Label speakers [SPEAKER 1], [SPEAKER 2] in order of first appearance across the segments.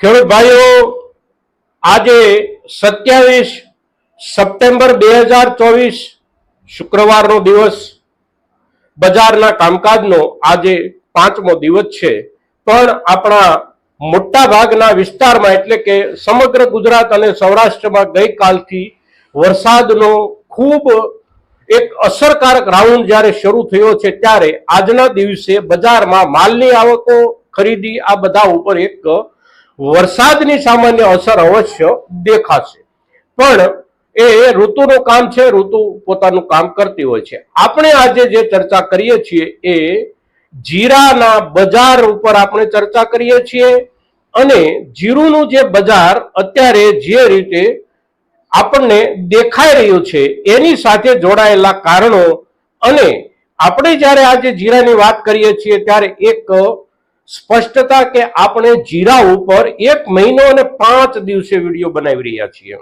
[SPEAKER 1] ખેડૂત ભાઈઓ, આજે સત્યાવીસ સપ્ટેમ્બર બે હજાર ચોવીસ શુક્રવારનો દિવસ. બજારના કામકાજનો આજે પાંચમો દિવસ છે. પણ આપણા મોટા ભાગના વિસ્તારમાં એટલે કે સમગ્ર ગુજરાત અને સૌરાષ્ટ્રમાં ગઈકાલથી વરસાદનો ખૂબ એક અસરકારક રાઉન્ડ જ્યારે શરૂ થયો છે ત્યારે આજના દિવસે બજારમાં માલની આવકો, ખરીદી આ બધા ઉપર એક વરસાદની સામાન્ય અસર અવશ્ય દેખાશે. પણ એ ઋતુનું કામ છે, ઋતુ પોતાનું કામ કરતી હોય છે. આપણે આજે જે ચર્ચા કરીએ છીએ એ જીરાના બજાર ઉપર આપણે ચર્ચા કરીએ છીએ અને જીરુનું જે બજાર અત્યારે જે રીતે આપણને દેખાઈ રહ્યું છે, એની સાથે જોડાયેલા કારણો અને આપણે જ્યારે આજે જીરાની વાત કરીએ છીએ ત્યારે એક સ્પષ્ટતા કે આપણે જીરા ઉપર એક મહિનો અને પાંચ દિવસે વીડિયો બનાવી રહ્યા છીએ.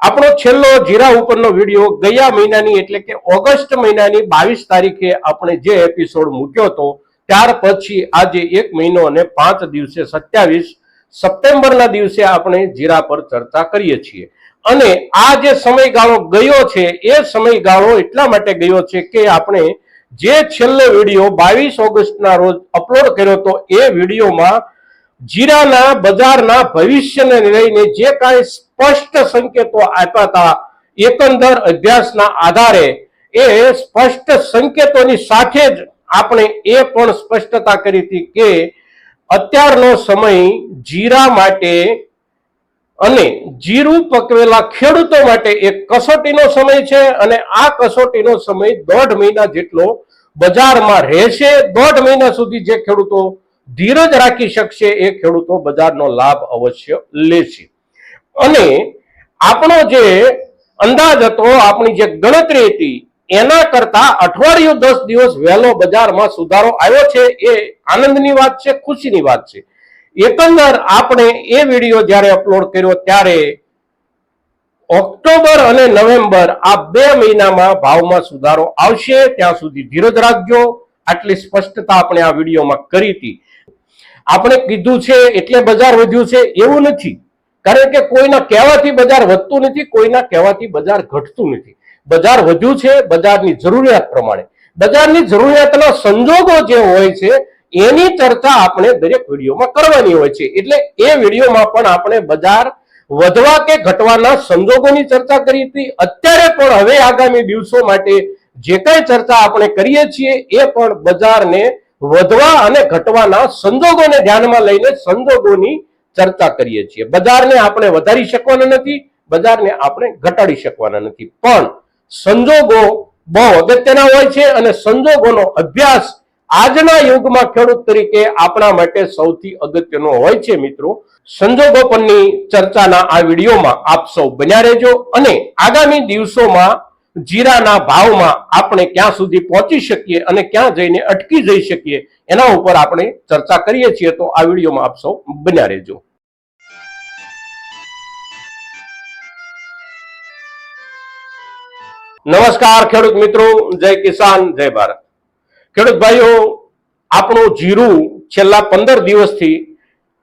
[SPEAKER 1] આપણો છેલ્લો જીરા ઉપરનો વીડિયો ગયા મહિનાની એટલે કે ઓગસ્ટ મહિનાની બાવીસ તારીખે આપણે જે એપિસોડ મૂક્યો હતો, ત્યાર પછી આજે એક મહિનો અને પાંચ દિવસે સત્યાવીસ સપ્ટેમ્બરના દિવસે આપણે જીરા પર ચર્ચા કરીએ છીએ. અને આ જે સમયગાળો ગયો છે, એ સમયગાળો એટલા માટે ગયો છે કે આપણે જે છેલ્લો વીડિયો બાવીસ ઓગસ્ટના રોજ અપલોડ કર્યો હતો, એ વિડીયોમાં જીરાના બજારના ભવિષ્યને લઈને જે કાંઈ સ્પષ્ટ સંકેતો આપ્યા હતા, એકંદર અભ્યાસના આધારે, એ સ્પષ્ટ સંકેતોની સાથે જ આપણે એ પણ સ્પષ્ટતા કરી હતી કે અત્યારનો સમય જીરા માટે અને જીરું પકવેલા ખેડૂતો માટે એક કસોટીનો સમય છે અને આ કસોટીનો સમય દોઢ મહિના જેટલો બજારમાં રહેશે. દોઢ મહિના સુધી જે ખેડૂતો ધીરજ રાખી શકશે એ ખેડૂતો બજારનો લાભ અવશ્ય લેશે. અને આપણો જે અંદાજ હતો, આપણી જે ગણતરી હતી, એના કરતા અઠવાડિયું દસ દિવસ વહેલો બજારમાં સુધારો આવ્યો છે એ આનંદની વાત છે, ખુશીની વાત છે. એકંદર આપણે એ વીડિયો જ્યારે અપલોડ કર્યો ત્યારે ઓક્ટોબર અને નવેમ્બર આ બે મહિનામાં ભાવમાં સુધારો આવશે. ત્યાં સુધી ધીરજ રાખજો. આટલી સ્પષ્ટતા આપણે આ વિડીયોમાં કરી હતી. આપણે કીધું છે એટલે બજાર વધ્યું છે એવું નથી. કારણ કે કોઈના કહેવાથી બજાર વધતું નથી, કોઈના કહેવાથી બજાર ઘટતું નથી. બજાર વધ્યું છે બજારની જરૂરિયાત પ્રમાણે. બજારની જરૂરિયાતના સંજોગો જે હોય છે એની ચર્ચા આપણે દરેક વિડીયોમાં કરવાની હોય છે. એટલે એ વિડીયોમાં પણ આપણે બજાર વધવા કે ઘટવાના સંજોગોની ચર્ચા કરી હતી. અત્યારે પણ હવે આગામી દિવસો માટે જે કઈ ચર્ચા આપણે કરીએ છીએ એ પણ બજારને વધવા અને ઘટવાના સંજોગોને ધ્યાનમાં લઈને સંજોગોની ચર્ચા કરીએ છીએ. બજારને આપણે વધારી શકવાના નથી, બજારને આપણે ઘટાડી શકવાના નથી. પણ સંજોગો બહુ અગત્યના હોય છે અને સંજોગોનો અભ્યાસ આજના યુગમાં ખેડૂત તરીકે આપણા માટે સૌથી અગત્યનો હોય છે મિત્રો. સંજોગોપનની ચર્ચાના આ વિડીયોમાં આપ સૌ બન્યા રહેજો અને આગામી દિવસોમાં જીરાના ભાવમાં આપણે ક્યાં સુધી પહોંચી શકીએ અને ક્યાં જઈને અટકી જઈ શકીએ એના ઉપર આપણે ચર્ચા કરીએ છીએ તો આ વિડીયોમાં આપ સૌ બન્યા રહેજો. નમસ્કાર ખેડૂત મિત્રો, જય કિસાન, જય ભારત. ખેડૂત ભાઈઓ, આપણું જીરું છેલ્લા પંદર દિવસથી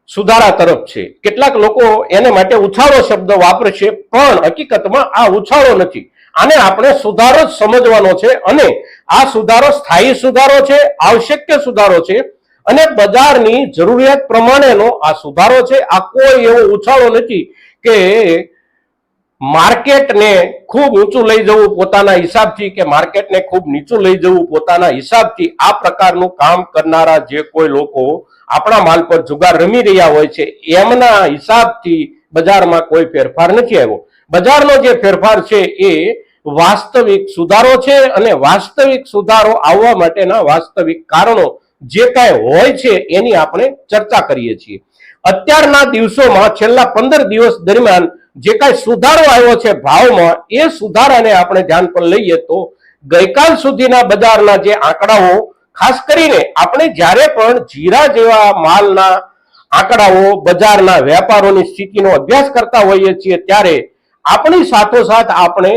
[SPEAKER 1] સુધારા તરફ છે. કેટલાક લોકો એને માટે ઉછાળો શબ્દ વાપરે છે પણ હકીકતમાં આ ઉછાળો નથી. આને આપણે સુધારો જ સમજવાનો છે અને આ સુધારો સ્થાયી સુધારો છે આવશ્યક સુધારો છે અને બજારની જરૂરિયાત પ્રમાણેનો આ સુધારો છે. આ કોઈ એવો ઉછાળો નથી કે માર્કેટને ખૂબ ઊંચું લઈ જવું પોતાના હિસાબથી કે માર્કેટને ખૂબ નીચું લઈ જવું પોતાના હિસાબથી આ પ્રકારનું કામ કરનારા જે કોઈ લોકો આપણા માલ પર જુગાર રમી રહ્યા હોય છે, એમના હિસાબથી બજારમાં કોઈ ફેરફાર નથી આવ્યો. બજારનો જે ફેરફાર છે એ વાસ્તવિક સુધારો છે અને વાસ્તવિક સુધારો આવવા માટેના વાસ્તવિક કારણો જે કાંઈ હોય છે એની આપણે ચર્ચા કરીએ છીએ. અત્યારના દિવસોમાં છેલ્લા પંદર દિવસ દરમિયાન જે કાંઈ સુધારો આવ્યો છે ભાવમાં, એ સુધારાને આપણે ધ્યાન પર લઈએ તો ગઈકાલ સુધીના બજારના જે આંકડાઓ, ખાસ કરીને આપણે જ્યારે પણ જીરા જેવા માલના આંકડાઓ, બજારના વેપારોની સ્થિતિનો અભ્યાસ કરતા હોઈએ છીએ ત્યારે આપણી સાથોસાથ આપણે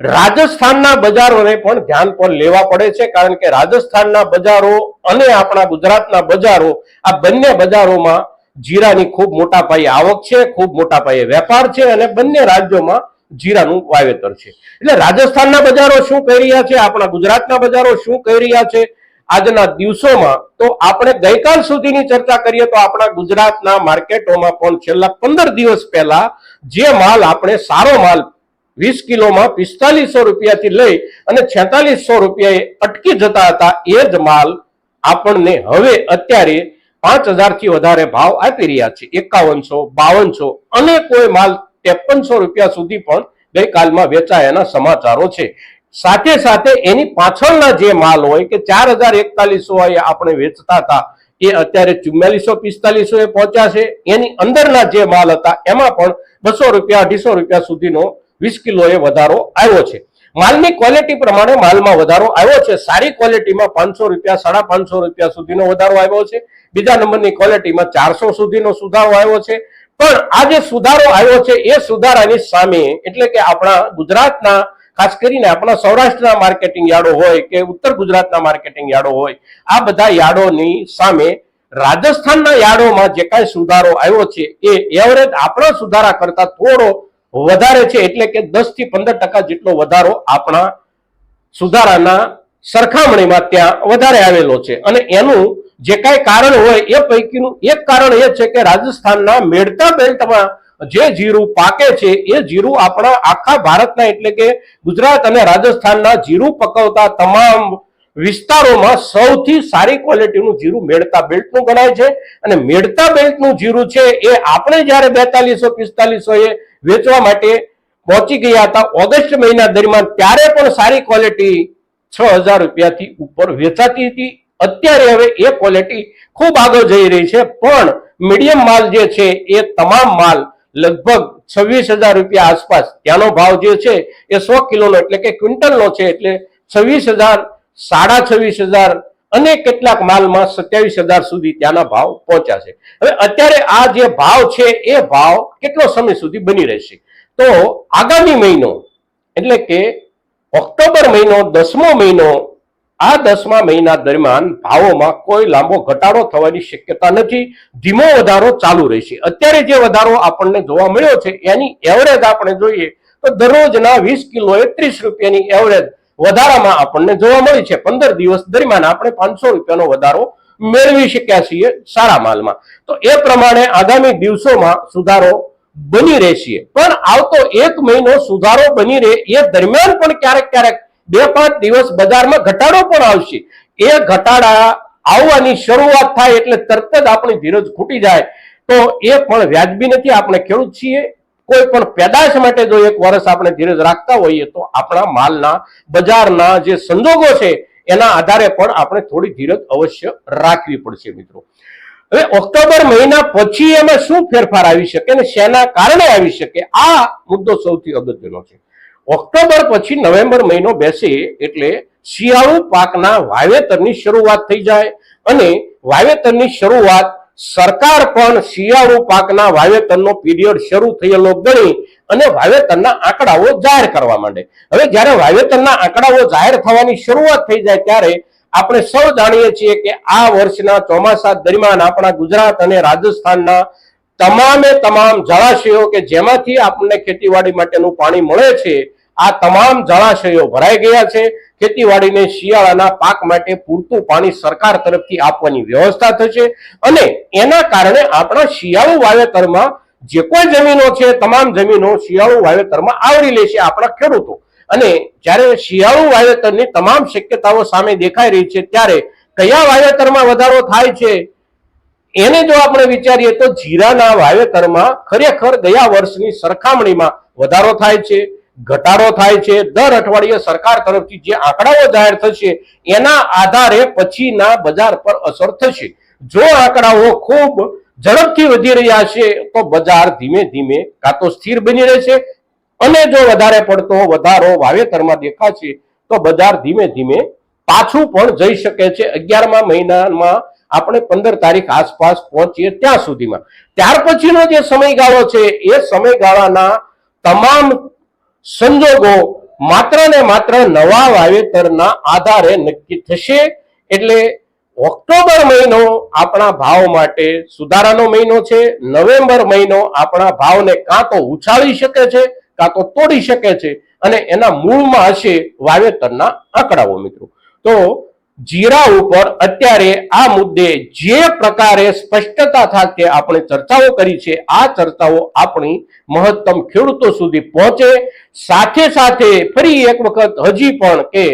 [SPEAKER 1] રાજસ્થાનના બજારોને પણ ધ્યાન પર લેવા પડે છે, કારણ કે રાજસ્થાનના બજારો અને આપણા ગુજરાતના બજારો, આ બંને બજારોમાં જીરાની ખૂબ મોટા પાયે આવક છે, ખૂબ મોટા પાયે વેપાર છે અને બંને રાજ્યોમાં જીરાનું વાવેતર છે. એટલે રાજસ્થાનના બજારો શું કહી રહ્યા છે, આપણા ગુજરાતના બજારો શું કહી રહ્યા છે, આજના દિવસોમાં તો આપણે ગઈકાલ સુધીની ચર્ચા કરીએ તો આપણા ગુજરાતના માર્કેટોમાં પણ છેલ્લા પંદર દિવસ પહેલા જે માલ આપણે સારો માલ વીસ કિલોમાં પિસ્તાલીસો રૂપિયાથી લઈ અને છેતાલીસો રૂપિયાએ અટકી જતા હતા, એ જ માલ આપણને હવે અત્યારે પાંચ હજારથી વધારે ભાવ આપી રહ્યા છે. એકાવનસો, બાવનસો અને કોઈ માલ ત્રેપનસો રૂપિયા સુધી પણ ગઈકાલમાં વેચાયાના સમાચારો છે. સાથે સાથે એની પાછળના જે માલ હોય કે ચાર હજાર એકતાલીસો આપણે વેચતા હતા, એ અત્યારે ચુમ્માલીસો, પિસ્તાલીસો એ પહોંચ્યા છે. એની અંદરના જે માલ હતા, એમાં પણ બસો રૂપિયા, અઢીસો રૂપિયા સુધીનો વીસ કિલો એ વધારો આવ્યો છે. માલની ક્વોલિટી પ્રમાણે માલમાં વધારો આવ્યો છે. સારી ક્વોલિટીમાં પાંચસો રૂપિયા, સાડા પાંચસો રૂપિયા સુધીનો વધારો આવ્યો છે. બીજા નંબરની ક્વોલિટીમાં ચારસો સુધીનો સુધારો આવ્યો છે. પણ આ જે સુધારો આવ્યો છે, એ સુધારાની સામે એટલે કે આપણા ગુજરાતના, ખાસ કરીને આપણા સૌરાષ્ટ્રના માર્કેટિંગ યાર્ડો હોય કે ઉત્તર ગુજરાતના માર્કેટિંગ યાર્ડો હોય, આ બધા યાર્ડોની સામે રાજસ્થાનના યાર્ડોમાં જે કાંઈ સુધારો આવ્યો છે, એ એવરેજ આપણા સુધારા કરતા થોડો વધારે છે એટલે કે દસથી પંદર ટકા જેટલો વધારો આપણા સુધારાના સરખામણીમાં ત્યાં વધારે આવેલો છે. અને એનું જે કાંઈ કારણ હોય એ પૈકીનું એક કારણ એ છે કે રાજસ્થાનના મેડતા બેલ્ટમાં જે જીરું પાકે છે, એ જીરું આપણા આખા ભારતના એટલે કે ગુજરાત અને રાજસ્થાનના જીરું પકવતા તમામ વિસ્તારોમાં સૌથી સારી ક્વોલિટીનું જીરું મેડતા બેલ્ટનું ગણાય છે. અને મેડતા બેલ્ટનું જીરું છે એ આપણે જ્યારે બેતાલીસો, પિસ્તાલીસો એ વેચવા માટે પહોંચી ગયા હતા. ઓગસ્ટ મહિના દરમિયાન ત્યારે પણ સારી ક્વોલિટી છ હજાર રૂપિયાથી ઉપર વેચાતી હતી. અત્યારે હવે એ ક્વોલિટી ખૂબ આગળ જઈ રહી છે. પણ મીડિયમ માલ જે છે એ તમામ માલ લગભગ છવ્વીસ હજાર રૂપિયા આસપાસ, ત્યાંનો ભાવ જે છે એ સો કિલોનો એટલે કે ક્વિન્ટલનો છે એટલે છવ્વીસ હજાર, સાડા છવ્વીસ હજાર અને કેટલાક માલમાં સત્યાવીસ હજાર સુધી ત્યાંના ભાવ પહોંચ્યા છે. હવે અત્યારે આ જે ભાવ છે, એ ભાવ કેટલો સમય સુધી બની રહેશે? તો આગામી મહિનો, એટલે કે ઓક્ટોબર મહિનો, દસમો મહિનો, આ દસમા મહિના દરમિયાન ભાવોમાં કોઈ લાંબો ઘટાડો થવાની શક્યતા નથી. ધીમો વધારો ચાલુ રહેશે. અત્યારે જે વધારો આપણને જોવા મળ્યો છે, એની એવરેજ આપણે જોઈએ તો દરરોજના વીસ કિલોએ ત્રીસ રૂપિયાની એવરેજ વધારામાં આપણને જોવા મળી છે. પંદર દિવસ દરમિયાન આપણે પાંચસો રૂપિયાનો વધારો મેળવી શક્યા છીએ સારા માલમાં. તો એ પ્રમાણે આગામી દિવસોમાં સુધારો બની રહેશે. પણ આવતો એક મહિનો સુધારો બની રહે એ દરમિયાન પણ ક્યારેક ક્યારેક બે પાંચ દિવસ બજારમાં ઘટાડો પણ આવશે. એ ઘટાડા આવવાની શરૂઆત થાય એટલે તરત જ આપણી ધીરજ ખૂટી જાય. તો એ પણ વ્યાજબી નથી. આપણે ખેડૂત છીએ કોઈ પણ પેદાશ માટે જો એક વર્ષ આપણે ધીરજ રાખતા હોઈએ તો આપણા માલના, બજારના જે સંજોગો છે, એના આધારે પણ આપણે થોડી ધીરજ અવશ્ય રાખવી પડશે મિત્રો. હવે ઓક્ટોબર મહિના પછી એમાં શું ફેરફાર આવી શકે અને શેના કારણે આવી શકે? આ મુદ્દો સૌથી અગત્યનો છે. ઓક્ટોબર પછી નવેમ્બર મહિનો બેસે એટલે શિયાળુ પાકના વાવેતરની શરૂઆત થઈ જાય અને વાવેતરની શરૂઆત સરકાર પણ શિયાળુ પાકના વાવેતરનો પીરિયડ શરૂ થયેલો ગણી અને વાવેતરના આંકડાઓ જાહેર કરવા માંડે. હવે જ્યારે વાવેતરના આંકડાઓ જાહેર થવાની શરૂઆત થઈ જાય ત્યારે આપણે સૌ જાણીએ છીએ કે આ વર્ષના ચોમાસા દરમિયાન આપણા ગુજરાત અને રાજસ્થાનના તમામે તમામ જળાશયો કે જેમાંથી આપણને ખેતીવાડી માટેનું પાણી મળે છે આ તમામ જળાશયો ભરાઈ ગયા છે. ખેતીવાડીને શિયાળાના પાક માટે પૂરતું પાણી સરકાર તરફથી આપવાની વ્યવસ્થા થશે અને એના કારણે આપણા શિયાળુ વાવેતરમાં જે કોઈ જમીનો છે, તમામ જમીનો શિયાળુ વાવેતરમાં આવરી લેશે આપણા ખેડૂતો. અને જ્યારે શિયાળુ વાવેતરની તમામ શક્યતાઓ સામે દેખાઈ રહી છે, ત્યારે કયા વાવેતરમાં વધારો થાય છે, એને જો આપણે વિચારીએ તો જીરાના વાવેતરમાં ખરેખર ગયા વર્ષની સરખામણીમાં વધારો થાય છે. ઘટાડો થાય છે. દર અઠવાડિયે સરકાર તરફથી જે આંકડાઓ જાહેર થશે, એના આધારે પછીના બજાર પર અસર થશે. જો આંકડાઓ ખૂબ ઝડપથી વધી રહ્યા છે, તો બજાર ધીમે ધીમે કાં તો સ્થિર બની રહેશે અને જો વધારે પડતો વધારો વાવેતરમાં દેખાશે, તો બજાર ધીમે ધીમે પાછું પણ જઈ શકે છે. અગિયારમા મહિનામાં આપણે પંદર તારીખ આસપાસ પહોંચીએ ત્યાં સુધીમાં. ત્યાર પછીનો જે સમયગાળો છે, એ સમયગાળાના તમામ સંજોગો માત્ર ને માત્ર નવા વાવેતરના આધારે નક્કી થશે. એટલે ઓક્ટોબર મહિનો આપણા ભાવ માટે સુધારાનો મહિનો છે. નવેમ્બર મહિનો આપણા ભાવને કાં તો ઉછાળી શકે છે, કાં તો તોડી શકે છે. અને એના મૂળમાં હશે વાવેતરના આંકડાઓ મિત્રો. તો જીરા ઉપર અત્યારે આ મુદ્દે જે પ્રકારે સ્પષ્ટતા સાથે આપણે ચર્ચાઓ કરી છે, આ ચર્ચાઓ આપણી મહત્તમ ખેડૂતો સુધી પહોંચે. સાથે સાથે ફરી એક વખત હજી પણ કે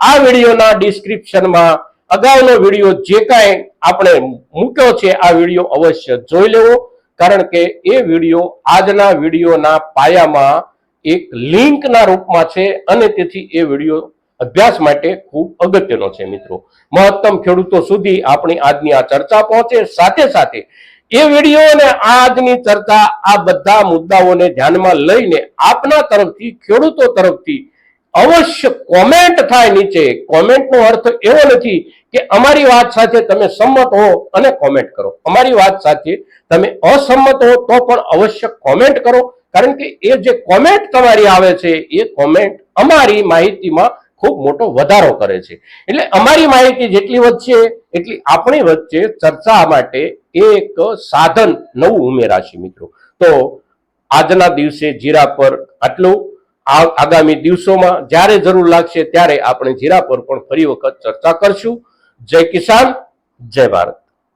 [SPEAKER 1] આ વિડીયોના ડિસ્ક્રિપ્શનમાં અગાઉનો વીડિયો જે કાંઈ આપણે મૂક્યો છે, આ વીડિયો અવશ્ય જોઈ લેવો. કારણ કે એ વીડિયો આજના વિડીયોના પાયામાં એક લિંકના રૂપમાં છે અને તેથી એ વીડિયો અભ્યાસ માટે ખૂબ અગત્યનો છે મિત્રો. મહત્તમ ખેડૂતો સુધી આપણી આજની આ ચર્ચા પહોંચે. સાથે સાથે એ વીડિયો અને આજની ચર્ચા આ બધા મુદ્દાઓને ધ્યાનમાં લઈને આપના તરફથી, ખેડૂતો તરફથી અવશ્ય કોમેન્ટ થાય નીચે. કોમેન્ટનો અર્થ એવો નથી કે અમારી વાત સાથે તમે સંમત હો અને કોમેન્ટ કરો. અમારી વાત સાથે તમે અસંમત હો તો પણ અવશ્ય કોમેન્ટ કરો. કારણ કે એ જે કોમેન્ટ તમારી આવે છે, એ કોમેન્ટ અમારી માહિતીમાં ખૂબ મોટો વધારો કરે છે. એટલે અમારી માહિતી જેટલી વધશે, એટલી આપણી વચ્ચે ચર્ચા માટે એક સાધન, નવું ઉમેરાશે મિત્રો. તો આજના દિવસે જીરા પર આટલું. આગામી દિવસોમાં જ્યારે જરૂર લાગશે ત્યારે આપણે જીરા પર પણ ફરી વખત ચર્ચા કરશું. જય કિસાન, જય ભારત.